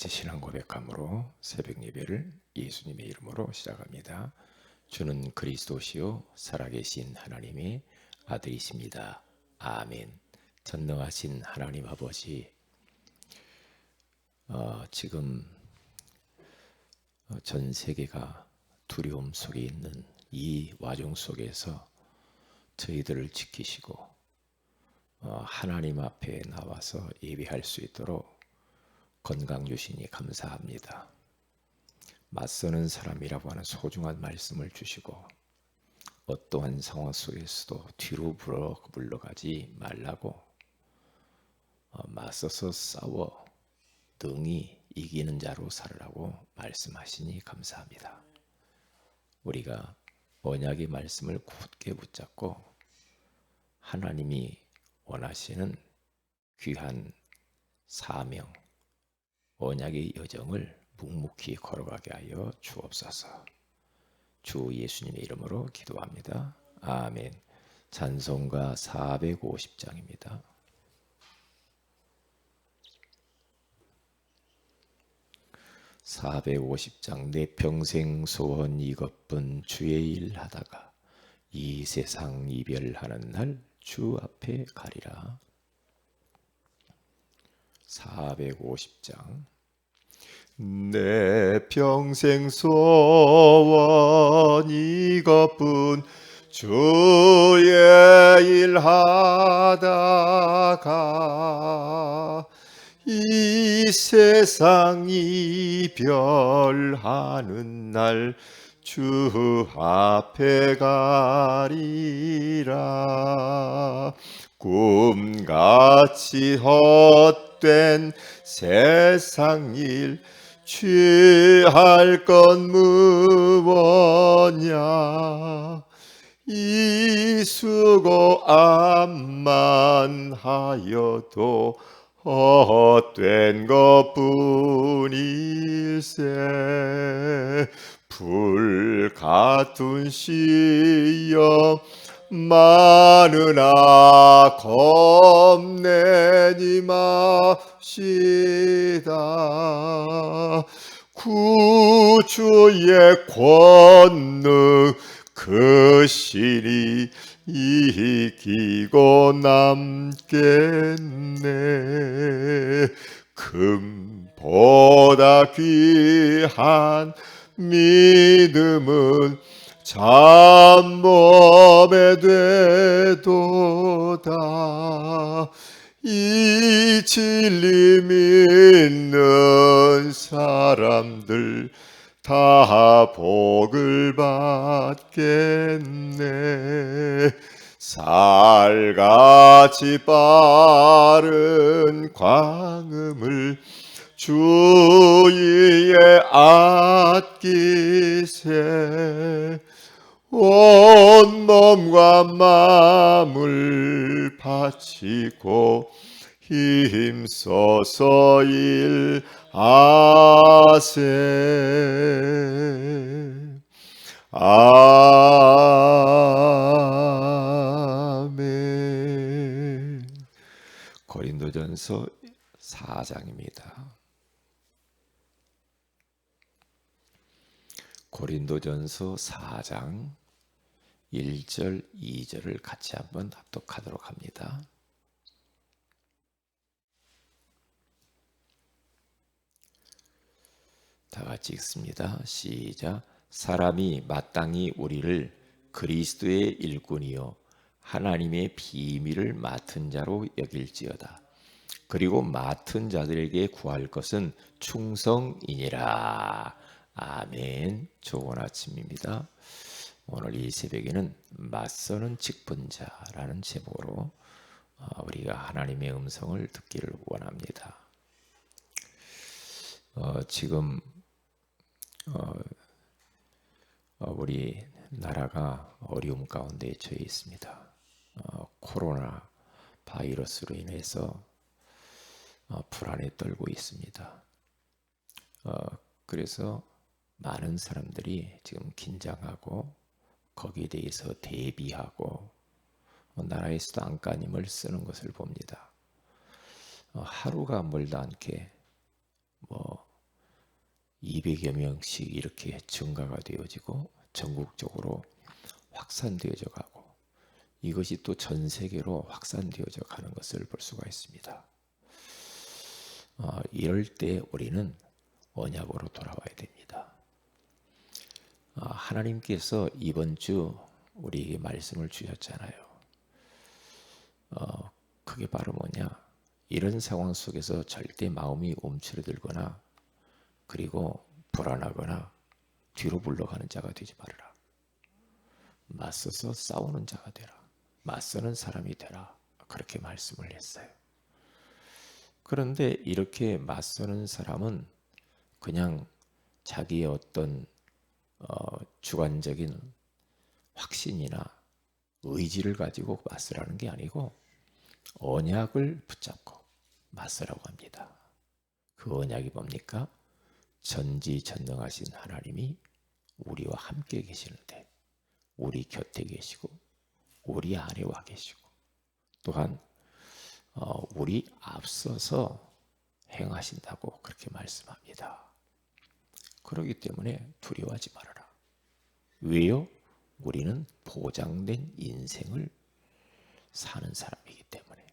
같이 신앙 고백함으로 새벽 예배를 예수님의 이름으로 시작합니다. 주는 그리스도시요 살아계신 하나님의 아들이십니다. 아멘. 전능하신 하나님 아버지, 어, 지금 어, 전 세계가 두려움 속에 있는 이 와중 속에서 저희들을 지키시고 어, 하나님 앞에 나와서 예배할 수 있도록 건강 주시니 감사합니다. 맞서는 사람이라고 하는 소중한 말씀을 주시고 어떠한 상황 속에서도 뒤로 물러가지 말라고 어, 맞서서 싸워 능히 이기는 자로 살으라고 말씀하시니 감사합니다. 우리가 언약의 말씀을 굳게 붙잡고 하나님이 원하시는 귀한 사명, 언약의 여정을 묵묵히 걸어가게 하여 주옵소서. 주 예수님의 이름으로 기도합니다. 아멘. 찬송가 450장입니다. 450장 내 평생 소원 이것뿐 주의 일 하다가 이 세상 이별하는 날 주 앞에 가리라. 450장. 내 평생 소원 이것뿐 주의 일 하다가 이 세상 이 별하는 날 주 앞에 가리라 꿈같이 헛된 세상 일 취할 건 무엇냐? 이 수고 암만 하여도 헛된 것뿐일세. 불 같은 시여 많으나 겁내지 마시다. 구주의 권능 그 신이 이기고 남겠네. 금보다 귀한 믿음은 참몸에 되도다. 이 진리 믿는 사람들 다 복을 받겠네. 살같이 빠른 광음을 주위에 아끼세 온 몸과 마음을 바치고 힘써서 일하세. 아멘. 고린도전서 4장입니다. 고린도전서 4장 1절, 2절을 같이 한번 합독하도록 합니다. 다 같이 읽습니다. 시작. 사람이 마땅히 우리를 그리스도의 일꾼이요 하나님의 비밀을 맡은 자로 여길지어다. 그리고 맡은 자들에게 구할 것은 충성이니라. 아멘. 좋은 아침입니다. 오늘 이 새벽에는 맞서는 직분자라는 제목으로 어, 우리가 하나님의 음성을 듣기를 원합니다. 어, 지금 어, 어, 우리 나라가 어려움 가운데 처해 있습니다. 어, 코로나 바이러스로 인해서 어, 불안에 떨고 있습니다. 어, 그래서 많은 사람들이 지금 긴장하고 거기에 대해서 대비하고 어, 나라에서도 안간힘을 쓰는 것을 봅니다. 어, 하루가 멀다 않게 뭐 200여 명씩 이렇게 증가가 되어지고 전국적으로 확산되어져 가고 이것이 또 전 세계로 확산되어져 가는 것을 볼 수가 있습니다. 어, 이럴 때 우리는 언약으로 돌아와야 됩니다. 어, 하나님께서 이번 주 우리에게 말씀을 주셨잖아요. 어, 그게 바로 뭐냐? 이런 상황 속에서 절대 마음이 움츠러들거나 그리고 불안하거나 뒤로 물러가는 자가 되지 말아라. 맞서서 싸우는 자가 되라. 맞서는 사람이 되라. 그렇게 말씀을 했어요. 그런데 이렇게 맞서는 사람은 그냥 자기의 어떤 어, 주관적인 확신이나 의지를 가지고 맞서라는 게 아니고 언약을 붙잡고 맞서라고 합니다. 그 언약이 뭡니까? 전지전능하신 하나님이 우리와 함께 계시는데 우리 곁에 계시고 우리 안에 와 계시고 또한 어, 우리 앞서서 행하신다고 그렇게 말씀합니다. 그렇기 때문에 두려워하지 말아라. 왜요? 우리는 보장된 인생을 사는 사람이기 때문에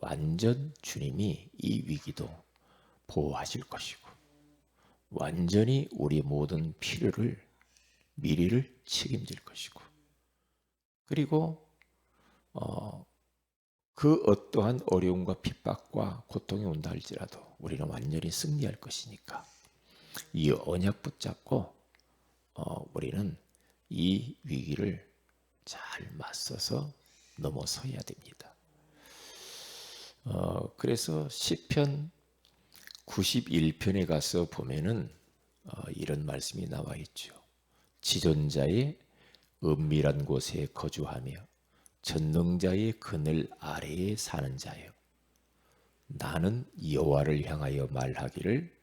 완전 주님이 이 위기도 보호하실 것이고 완전히 우리 모든 필요를 미래를 책임질 것이고 그리고 어, 그 어떠한 어려움과 핍박과 고통이 온다 할지라도 우리는 완전히 승리할 것이니까 이 언약 붙잡고 어, 우리는 이 위기를 잘 맞서서 넘어서야 됩니다. 어, 그래서 시편 91편에 가서 보면은 어, 이런 말씀이 나와 있죠. 지존자의 은밀한 곳에 거주하며 전능자의 그늘 아래에 사는 자여. 나는 여호와를 향하여 말하기를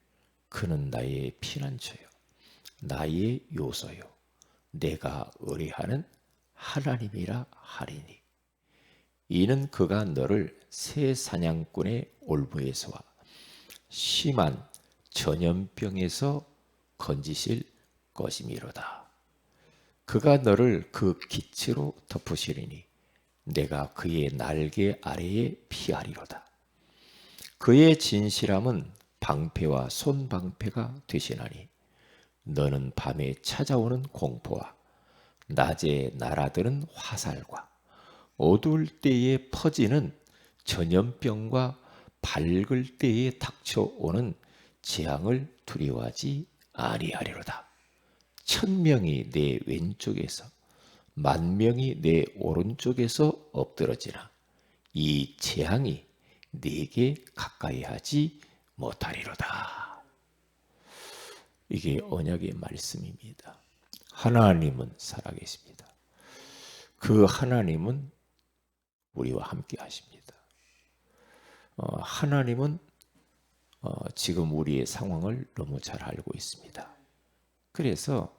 그는 나의 피난처요 나의 요소요 내가 의뢰하는 하나님이라 하리니 이는 그가 너를 새 사냥꾼의 올무에서와 심한 전염병에서 건지실 것이미로다. 그가 너를 그 기치로 덮으시리니 내가 그의 날개 아래에 피하리로다. 그의 진실함은 방패와 손방패가 되시나니 너는 밤에 찾아오는 공포와 낮에 날아드는 화살과 어두울 때에 퍼지는 전염병과 밝을 때에 닥쳐오는 재앙을 두려워하지 아니하리로다. 천명이 내 왼쪽에서 만명이 내 오른쪽에서 엎드러지나 이 재앙이 네게 가까이 하지 못하리로다. 이게 언약의 말씀입니다. 하나님은 살아계십니다. 그 하나님은 우리와 함께 하십니다. 어, 하나님은 어, 지금 우리의 상황을 너무 잘 알고 있습니다. 그래서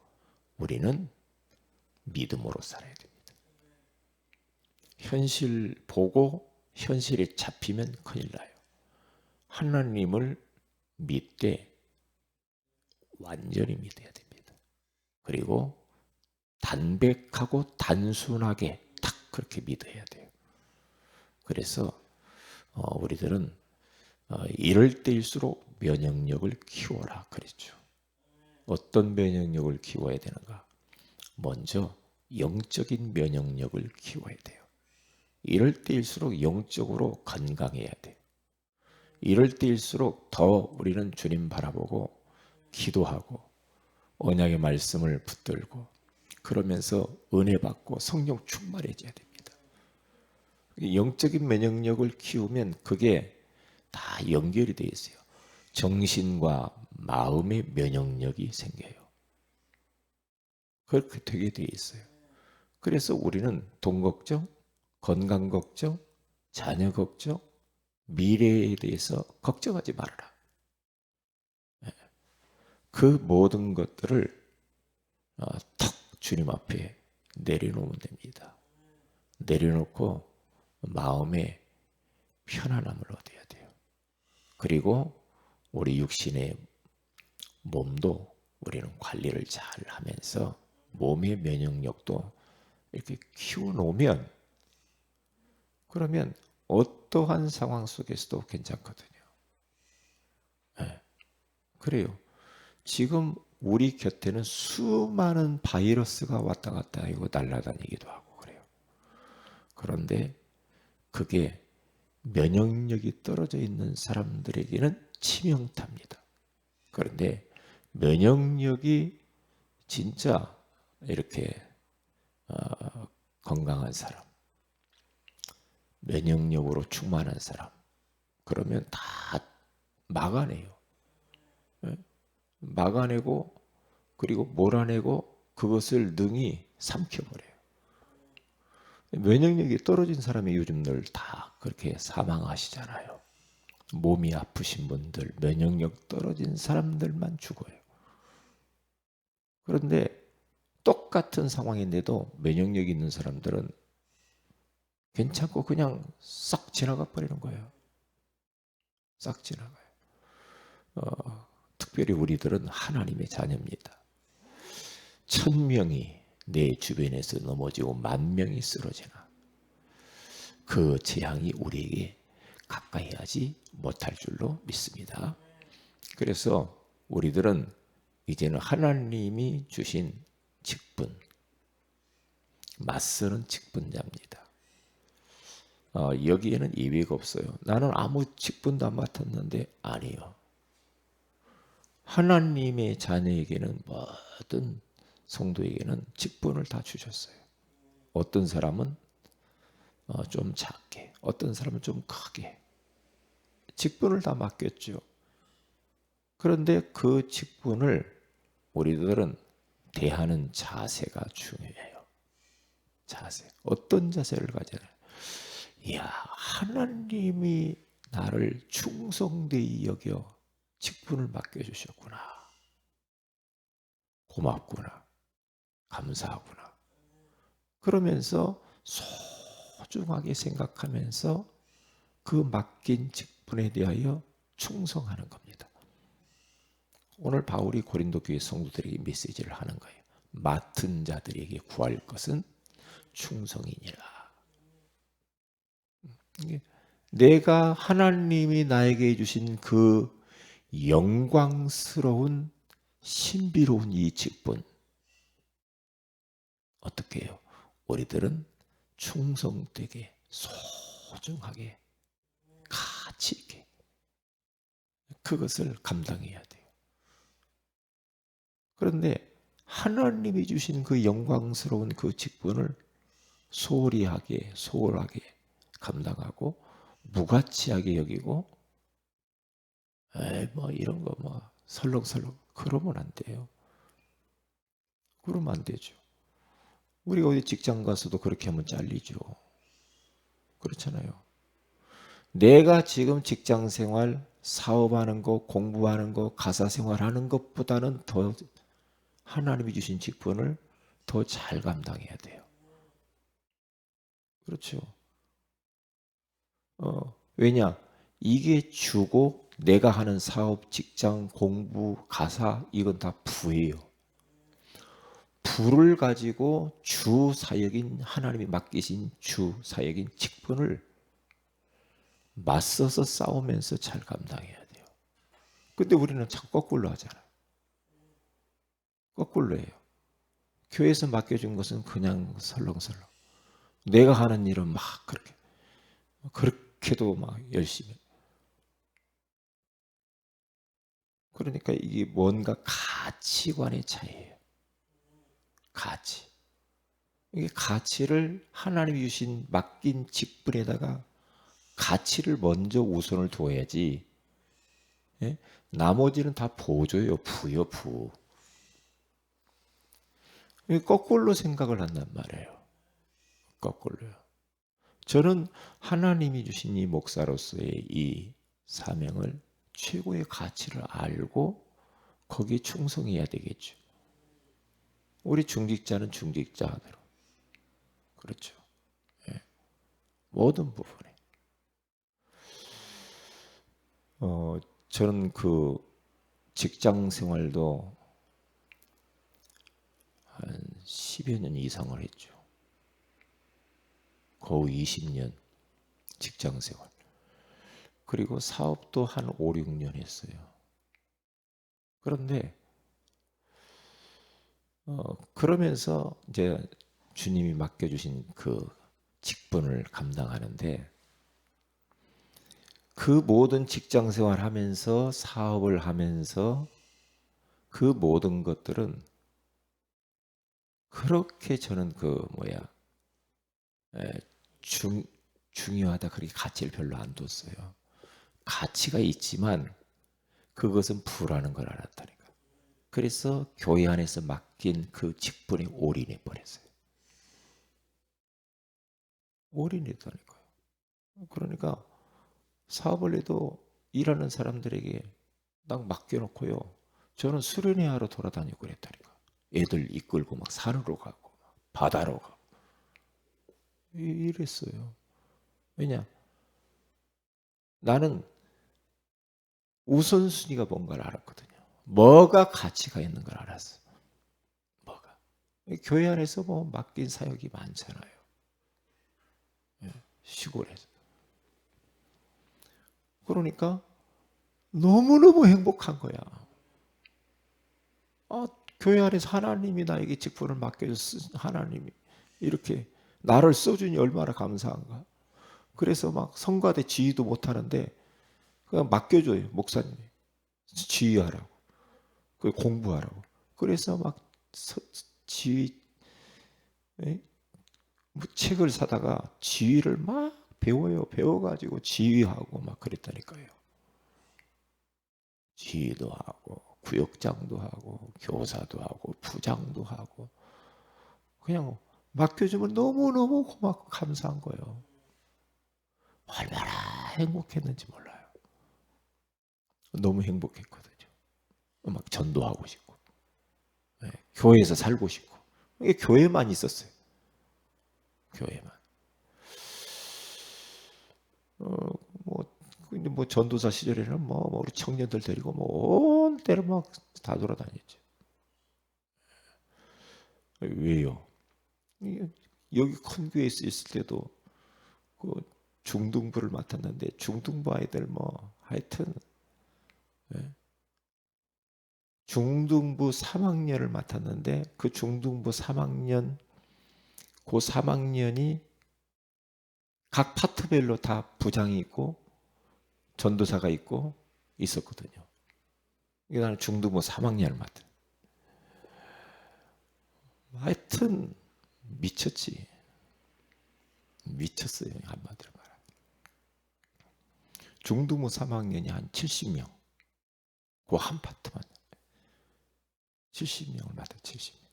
우리는 믿음으로 살아야 됩니다. 현실 보고 현실에 잡히면 큰일 나요. 하나님을 믿되 완전히 믿어야 됩니다. 그리고 단백하고 단순하게 딱 그렇게 믿어야 돼요. 그래서 어, 우리들은 어, 이럴 때일수록 면역력을 키워라 그랬죠. 어떤 면역력을 키워야 되는가? 먼저 영적인 면역력을 키워야 돼요. 이럴 때일수록 영적으로 건강해야 돼. 이럴 때일수록 더 우리는 주님 바라보고 기도하고 언약의 말씀을 붙들고 그러면서 은혜 받고 성령 충만해져야 됩니다. 영적인 면역력을 키우면 그게 다 연결이 되어 있어요. 정신과 마음의 면역력이 생겨요. 그렇게 되게 되어 있어요. 그래서 우리는 돈 걱정, 건강 걱정, 자녀 걱정, 미래에 대해서 걱정하지 말아라. 예. 그 모든 것들을 어, 턱 주님 앞에 내려놓으면 됩니다. 내려놓고 마음에 편안함을 얻어야 돼요. 그리고 우리 육신의 몸도 우리는 관리를 잘 하면서 몸의 면역력도 이렇게 키워놓으면 그러면 어떠한 상황 속에서도 괜찮거든요. 예. 그래요. 지금 우리 곁에는 수많은 바이러스가 왔다 갔다 하고 날아다니기도 하고 그래요. 그런데 그게 면역력이 떨어져 있는 사람들에게는 치명타입니다. 그런데 면역력이 진짜 이렇게 어, 건강한 사람, 면역력으로 충만한 사람, 그러면 다 막아내요. 예? 막아내고 그리고 몰아내고 그것을 능히 삼켜버려요. 면역력이 떨어진 사람이 요즘 늘 다 그렇게 사망하시잖아요. 몸이 아프신 분들, 면역력 떨어진 사람들만 죽어요. 그런데 똑같은 상황인데도 면역력 있는 사람들은 괜찮고 그냥 싹 지나가 버리는 거예요. 싹 지나가요. 어, 특별히 우리들은 하나님의 자녀입니다. 천 명이 내 주변에서 넘어지고 만 명이 쓰러지나 그 재앙이 우리에게 가까이 하지 못할 줄로 믿습니다. 그래서 우리들은 이제는 하나님이 주신 직분, 맞서는 직분자입니다. 어, 여기에는 예외가 없어요. 나는 아무 직분도 안 맡았는데 아니요. 하나님의 자녀에게는 모든 성도에게는 직분을 다 주셨어요. 어떤 사람은 어, 좀 작게, 어떤 사람은 좀 크게 직분을 다 맡겼죠. 그런데 그 직분을 우리들은 대하는 자세가 중요해요. 자세. 어떤 자세를 가져야 이 야, 하나님이 나를 충성되이 여겨 직분을 맡겨주셨구나. 고맙구나. 감사하구나. 그러면서 소중하게 생각하면서 그 맡긴 직분에 대하여 충성하는 겁니다. 오늘 바울이 고린도 교회 성도들에게 메시지를 하는 거예요. 맡은 자들에게 구할 것은 충성이니라. 내가 하나님이 나에게 주신 그 영광스러운 신비로운 이 직분 어떻게 해요? 우리들은 충성되게 소중하게 가치 있게 그것을 감당해야 돼요. 그런데 하나님이 주신 그 영광스러운 그 직분을 소홀히 하게 소홀하게 감당하고 무가치하게 여기고 에이 뭐 이런 거 뭐 설렁설렁 그러면 안 돼요. 그러면 안 되죠. 우리가 어디 직장 가서도 그렇게 하면 잘리죠. 그렇잖아요. 내가 지금 직장 생활, 사업하는 거, 공부하는 거, 가사 생활하는 것보다는 더 하나님이 주신 직분을 더 잘 감당해야 돼요. 그렇죠. 어, 왜냐? 이게 주고 내가 하는 사업, 직장, 공부, 가사 이건 다 부예요. 부를 가지고 주 사역인 하나님이 맡기신 주 사역인 직분을 맞서서 싸우면서 잘 감당해야 돼요. 근데 우리는 자꾸 거꾸로 하잖아요. 거꾸로 해요. 교회에서 맡겨준 것은 그냥 설렁설렁. 내가 하는 일은 막 그렇게 그렇게 도 막 열심히. 그러니까 이게 뭔가 가치관의 차이예요. 가치. 이게 가치를 하나님이 주신 맡긴 직분에다가 가치를 먼저 우선을 둬야지. 예? 나머지는 다 보조요, 부요, 부. 거꾸로 생각을 한단 말이에요. 거꾸로요. 저는 하나님이 주신 이 목사로서의 이 사명을 최고의 가치를 알고 거기에 충성해야 되겠죠. 우리 중직자는 중직자대로. 그렇죠. 예. 모든 부분에. 어, 저는 그 직장 생활도 한 10여 년 이상을 했죠. 거의 20년 직장 생활. 그리고 사업도 한 5, 6년 했어요. 그런데 어, 그러면서 이제 주님이 맡겨주신 그 직분을 감당하는데 그 모든 직장 생활 하면서 사업을 하면서 그 모든 것들은 그렇게 저는 그 뭐야 에, 중 중요하다 그렇게 가치를 별로 안 뒀어요. 가치가 있지만 그것은 부라는 걸 알았다니까. 그래서 교회 안에서 맡긴 그 직분에 올인해 버렸어요. 올인했다니까요. 그러니까 사업을 해도 일하는 사람들에게 딱 맡겨놓고요. 저는 수련회 하러 돌아다니고 그랬다니까. 애들 이끌고 막 산으로 가고 바다로 가고 이랬어요. 왜냐? 나는 우선순위가 뭔가를 알았거든요. 뭐가 가치가 있는 걸 알았어. 뭐가. 교회 안에서 뭐 맡긴 사역이 많잖아요. 예, 시골에서. 그러니까 너무너무 행복한 거야. 아, 교회 안에서 하나님이 나에게 직분을 맡겨줬어. 하나님이 이렇게 나를 써주니 얼마나 감사한가. 그래서 막 성가대 지휘도 못하는데 그냥 맡겨줘요 목사님이. 지휘하라고. 그 공부하라고. 그래서 막 서, 지휘 에? 뭐 책을 사다가 지휘를 막 배워요 배워가지고 지휘하고 막 그랬다니까요. 지휘도 하고 구역장도 하고 교사도 하고 부장도 하고. 그냥 맡겨주면 너무너무 고맙고 감사한 거예요 얼마나 행복했는지 몰라요. 너무 행복했거든요. 막 전도하고 싶고, 네, 교회에서 살고 싶고, 이게 교회만 있었어요. 교회만. 어, 뭐, 뭐 전도사 시절에는 뭐, 뭐 우리 청년들 데리고 뭐온 데를 막다 돌아다녔죠. 왜요? 여기 큰 교회에 있을 때도 그 중등부를 맡았는데 중등부 아이들 뭐 하여튼 예. 중등부 3학년을 맡았는데 그 중등부 3학년 그 3학년이 각 파트별로 다 부장이 있고 전도사가 있고 있었거든요. 이게 나는 중등부 3학년을 맡은. 하여튼 미쳤지. 미쳤어요 한마디로 말. 중등부 3학년이 한 70명. 그 한 파트만. 70명을 맡아 70명.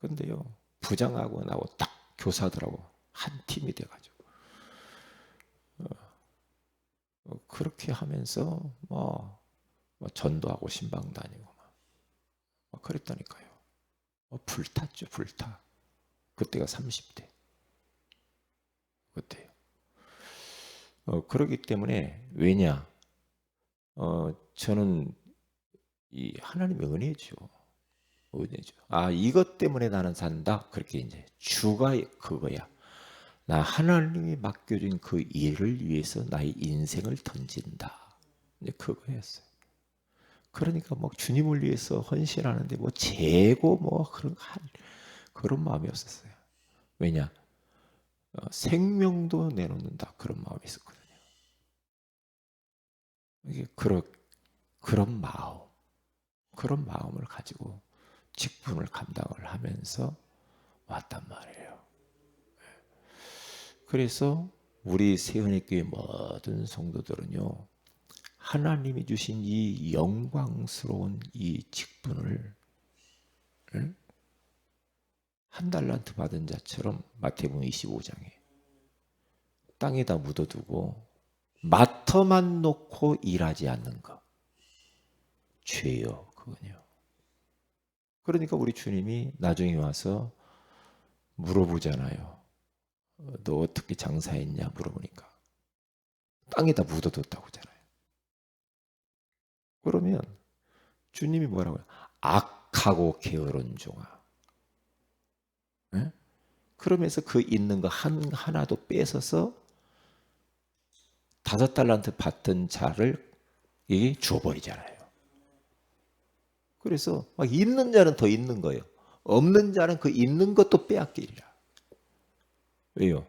근데요, 부장하고 나하고 딱 교사들하고 한 팀이 돼가지고. 어, 어, 그렇게 하면서 뭐, 뭐 전도하고 신방 다니고 막, 막 그랬다니까요. 뭐 불탔죠, 불타. 그때가 30대. 그때요. 어, 그렇기 때문에 왜냐? 어, 저는 이 하나님의 은혜죠. 은혜죠. 아, 이것 때문에 나는 산다. 그렇게 이제 주가 그거야. 나 하나님이 맡겨준 그 일을 위해서 나의 인생을 던진다. 이제 그거였어요. 그러니까 뭐 주님을 위해서 헌신하는데 뭐 재고 뭐 그런 한 그런 마음이 없었어요. 왜냐? 어, 생명도 내놓는다 그런 마음이 있었거든요. 이게 그런 그런 마음, 그런 마음을 가지고 직분을 감당을 하면서 왔단 말이에요. 그래서 우리 세은의교회 모든 성도들은요, 하나님이 주신 이 영광스러운 이 직분을 한 달란트 받은 자처럼 마태복음 25장에 땅에다 묻어두고 마터만 놓고 일하지 않는 것 죄요 그거요. 그러니까 우리 주님이 나중에 와서 물어보잖아요. 너 어떻게 장사했냐 물어보니까 땅에다 묻어뒀다고 하잖아요. 그러면 주님이 뭐라고요? 악하고 게으른 종아. 예? 그러면서 그 있는 거 한 하나도 뺏어서 다섯 달란트 받던 자를 이게 줘버리잖아요. 그래서 막 있는 자는 더 있는 거예요. 없는 자는 그 있는 것도 빼앗기리라. 왜요?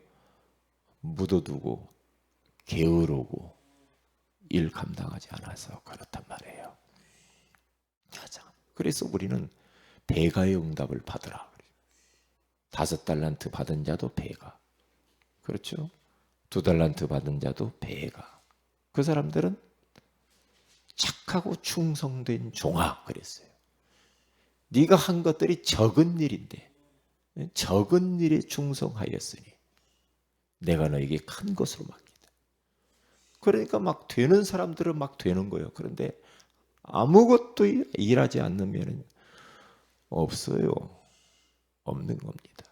묻어두고 게으르고 일 감당하지 않아서 그렇단 말이에요. 자, 그래서 우리는 배가의 응답을 받으라. 다섯 달란트 받은 자도 배가. 그렇죠? 두 달란트 받은 자도 배가. 그 사람들은 착하고 충성된 종아 그랬어요. 네가 한 것들이 적은 일인데 적은 일에 충성하였으니 내가 너에게 큰 것으로 맡긴다. 그러니까 막 되는 사람들은 막 되는 거예요. 그런데 아무것도 일하지 않으면 없어요. 없는 겁니다.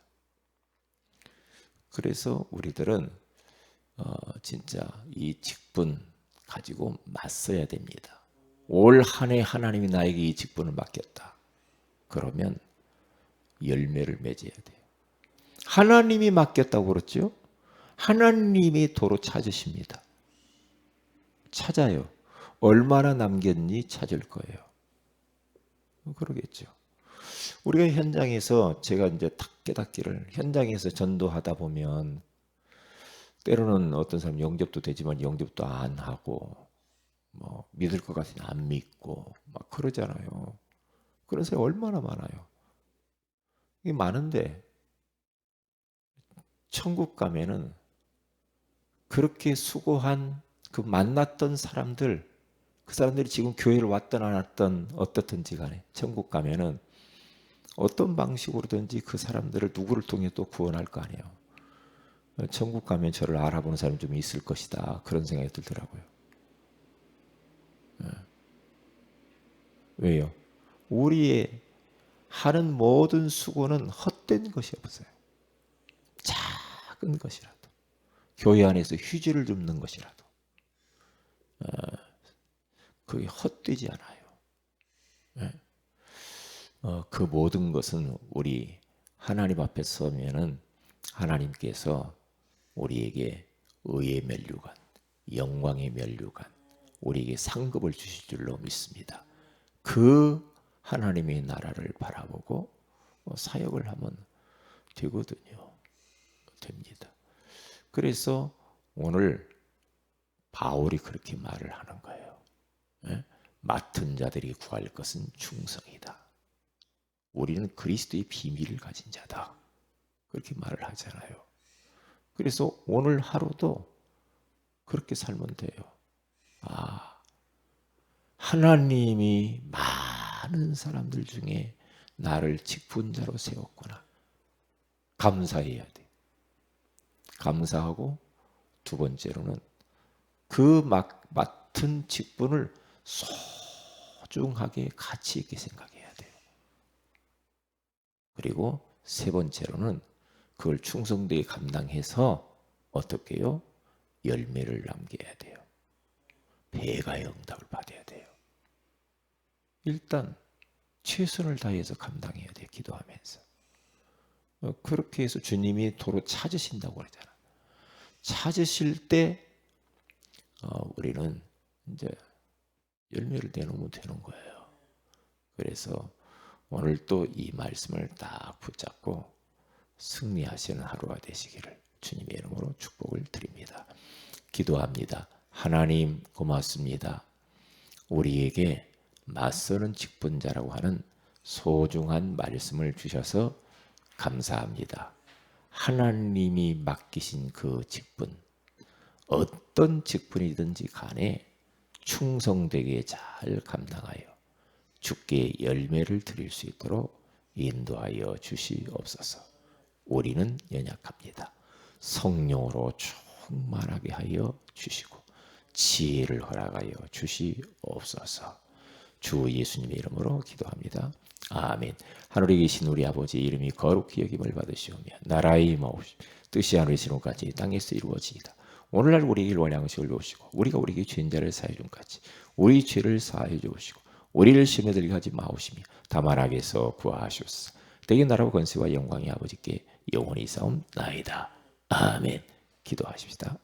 그래서 우리들은 어, 진짜 이 직분 가지고 맞서야 됩니다. 올 한 해 하나님이 나에게 이 직분을 맡겼다. 그러면 열매를 맺어야 돼요. 하나님이 맡겼다고 그랬죠? 하나님이 도로 찾으십니다. 찾아요. 얼마나 남겼니 찾을 거예요. 그러겠죠. 우리가 현장에서 제가 이제 탁 깨닫기를 현장에서 전도하다 보면 때로는 어떤 사람 영접도 되지만 영접도 안 하고 뭐 믿을 것 같으니 안 믿고 막 그러잖아요. 그런 사람이 얼마나 많아요. 이게 많은데 천국 가면은 그렇게 수고한 그 만났던 사람들 그 사람들이 지금 교회를 왔든 안 왔든 어떻든지 간에 천국 가면은 어떤 방식으로든지 그 사람들을 누구를 통해 또 구원할 거 아니에요. 천국 가면 저를 알아보는 사람이 좀 있을 것이다. 그런 생각이 들더라고요. 예. 왜요? 우리의 하는 모든 수고는 헛된 것이 없어요. 작은 것이라도. 교회 안에서 휴지를 줍는 것이라도. 어, 그게 헛되지 않아요. 예. 어, 그 모든 것은 우리 하나님 앞에 서면은 하나님께서 우리에게 의의 멸류관, 영광의 멸류관, 우리에게 상급을 주실 줄로 믿습니다. 그 하나님의 나라를 바라보고 뭐 사역을 하면 되거든요. 됩니다. 그래서 오늘 바울이 그렇게 말을 하는 거예요. 예? 맡은 자들이 구할 것은 충성이다. 우리는 그리스도의 비밀을 가진 자다. 그렇게 말을 하잖아요. 그래서 오늘 하루도 그렇게 살면 돼요. 아, 하나님이 많은 사람들 중에 나를 직분자로 세웠구나. 감사해야 돼. 감사하고 두 번째로는 그 맡은 직분을 소중하게 가치 있게 생각해야 돼요. 그리고 세 번째로는 그걸 충성되게 감당해서 어떻게요? 열매를 남겨야 돼요. 배가의 응답을 받아야 돼요. 일단 최선을 다해서 감당해야 돼요. 기도하면서. 어, 그렇게 해서 주님이 도로 찾으신다고 그러잖아. 찾으실 때 어, 우리는 이제 열매를 내놓으면 되는 거예요. 그래서 오늘 또 이 말씀을 딱 붙잡고 승리하시는 하루가 되시기를 주님의 이름으로 축복을 드립니다. 기도합니다. 하나님 고맙습니다. 우리에게 맞서는 직분자라고 하는 소중한 말씀을 주셔서 감사합니다. 하나님이 맡기신 그 직분, 어떤 직분이든지 간에 충성되게 잘 감당하여 주께 열매를 드릴 수 있도록 인도하여 주시옵소서. 우리는 연약합니다. 성령으로 충만하게 하여 주시고 지혜를 허락하여 주시옵소서. 주 예수님의 이름으로 기도합니다. 아멘. 하늘에 계신 우리 아버지 이름이 거룩히 여김을 받으시오며 나라의 마옵시 뜻이 하늘에서 이루같이 땅에서 이루어지이다. 오늘날 우리에게 원량식을 주시고 우리가 우리에게 죄인자를 사해 준 같이 우리 죄를 사해 주시고 우리를 시험에 들게 하지 마옵시며 다만 악에서 구하시옵소서. 대개 나라와 권세와 영광이 아버지께 영원히 싸움 나이다. 아멘. 기도하십시다.